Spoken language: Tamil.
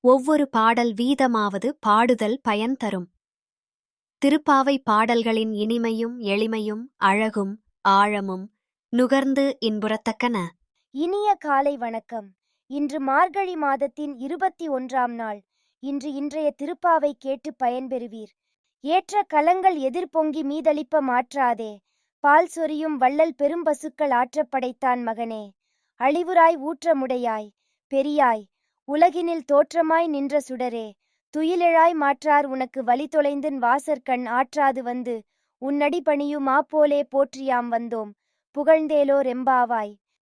ஒவ்வொரு பாடல் வீதமாவது பாடுதல் பயன் தரும். திருப்பாவை பாடல்களின் இனிமையும் எளிமையும் அழகும் ஆழமும் நுகர்ந்து இன்புறத்தக்கன. இனிய காலை வணக்கம். இன்று மார்கழி மாதத்தின் இருபத்தி ஒன்றாம் நாள். இன்று இன்றைய திருப்பாவை கேட்டு பயன்பெறுவீர் ஏற்ற கலங்கள் எதிர்பொங்கி மீதளிப்ப மாற்றாதே. பால் சொரியும் வள்ளல் பெரும்பசுக்கள் ஆற்றப்படைத்தான் மகனே. அழிவுராய் ஊற்றமுடையாய். பெரியாய் உலகினில் தோற்றமாய் நின்ற சுடரே துயிலெழாய் மாற்றார் உனக்கு வழி தொலைந்துன் வாசற்கண் ஆற்றாது வந்து உன்னடி பணியும் போலே போற்றியாம் வந்தோம் புகழ்ந்தேலோ ரெம்பாவாய்.